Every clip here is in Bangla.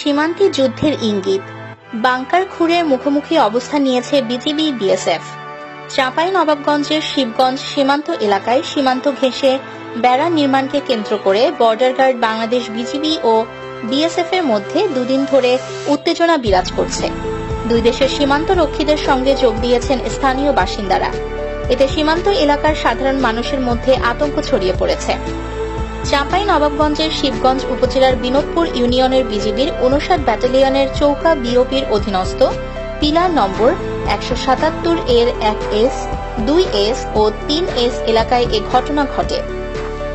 সীমান্তে যুদ্ধের ইঙ্গিত। বাংকার খুঁড়ের মুখোমুখি অবস্থান নিয়েছে বিজিবি, বিএসএফ। চাঁপাই নবাবগঞ্জের শিবগঞ্জ সীমান্ত এলাকায় সীমান্ত ঘেঁষে বেড়া নির্মাণকে কেন্দ্র করে বর্ডার গার্ড বাংলাদেশ বিজিবি ও বিএসএফ এর মধ্যে দুদিন ধরে উত্তেজনা বিরাজ করছে। দুই দেশের সীমান্ত রক্ষীদের সঙ্গে যোগ দিয়েছেন স্থানীয় বাসিন্দারা। এতে সীমান্ত এলাকার সাধারণ মানুষের মধ্যে আতঙ্ক ছড়িয়ে পড়েছে। চাঁপাই নবাবগঞ্জের শিবগঞ্জ উপজেলার বিনোদপুর ইউনিয়নের বিজিবির উনষাট ব্যাটালিয়নের চৌকা বিওপির অধীনস্থ পিলার নম্বর একশো সাতাত্তর এর এক এস, দুই এস ও তিন এস এলাকায় এ ঘটনা ঘটে।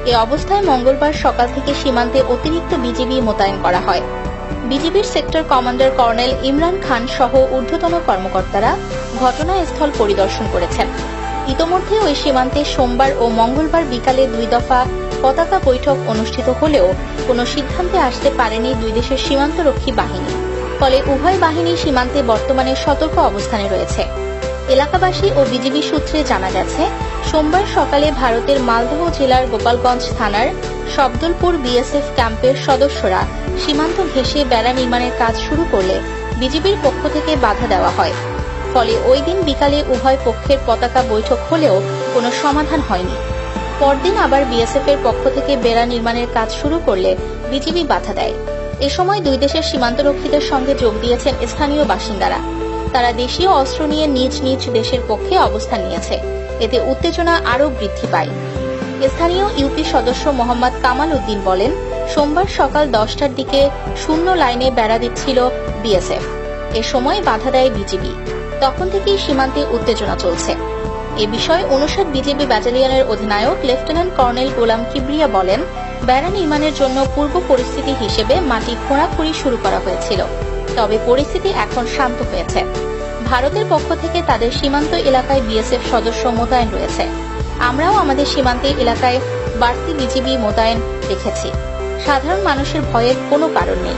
এ অবস্থায় মঙ্গলবার সকাল থেকে সীমান্তে অতিরিক্ত বিজিবি মোতায়েন করা হয়। বিজিবির sector commander colonel Imran Khan সহ ঊর্ধ্বতন কর্মকর্তারা ঘটনাস্থল পরিদর্শন করেছেন। ইতোমধ্যে ওই সীমান্তে সোমবার ও মঙ্গলবার বিকালে দুই দফা পতাকা বৈঠক অনুষ্ঠিত হলেও কোনো সিদ্ধান্তে আসতে পারেনি দুই দেশের সীমান্তরক্ষী বাহিনী। ফলে উভয় বাহিনী সীমান্তে বর্তমানে সতর্ক অবস্থানে রয়েছে। এলাকাবাসী ও বিজিবি সূত্রে জানা গেছে, সোমবার সকালে ভারতের মালদহ জেলার গোপালগঞ্জ থানার শব্দলপুর বিএসএফ ক্যাম্পের সদস্যরা সীমান্ত ঘেঁষে বেড়া নির্মাণের কাজ শুরু করলে বিজিবির পক্ষ থেকে বাধা দেওয়া হয়। ফলে ওই দিন বিকালে উভয় পক্ষের পতাকা বৈঠক হলেও কোনো সমাধান হয়নি। পরদিন আবার বিএসএফ এর পক্ষ থেকে বেড়া নির্মাণের কাজ শুরু করলে বিজিবি বাধা দেয়। এ সময় দুই দেশের সীমান্তরক্ষীদের সঙ্গে যোগ দিয়েছেন স্থানীয় বাসিন্দারা। তারা দেশীয় অস্ত্র নিয়ে নিজ নিজ দেশের পক্ষে অবস্থান নিয়েছে। এতে উত্তেজনা আরও বৃদ্ধি পায়। স্থানীয় ইউপি সদস্য মোহাম্মদ কামাল উদ্দিন বলেন, সোমবার সকাল দশটার দিকে শূন্য লাইনে বেড়া দিচ্ছিল বিএসএফ। এ সময় বাধা দেয় বিজিবি। তখন থেকেই সীমান্তে উত্তেজনা চলছে। এ বিষয়ে অনুষদ বিজেপি ব্যাটালিয়নের অধিনায়ক লেফটেন্যান্ট কর্নেল গোলাম কিবরিয়া বলেন, বেড়া নির্মাণের জন্য পূর্ব পরিস্থিতি হিসেবে মাটি খোঁড়াখুড়ি শুরু করা হয়েছিল, তবে পরিস্থিতি এখন শান্ত হয়েছে। ভারতের পক্ষ থেকে তাদের সীমান্ত এলাকায় বিএসএফ সদস্য মোতায়েন রয়েছে। আমরাও আমাদের সীমান্তে এলাকায় বাড়তি বিজিবি মোতায়েন রেখেছি। সাধারণ মানুষের ভয়ের কোনো কারণ নেই।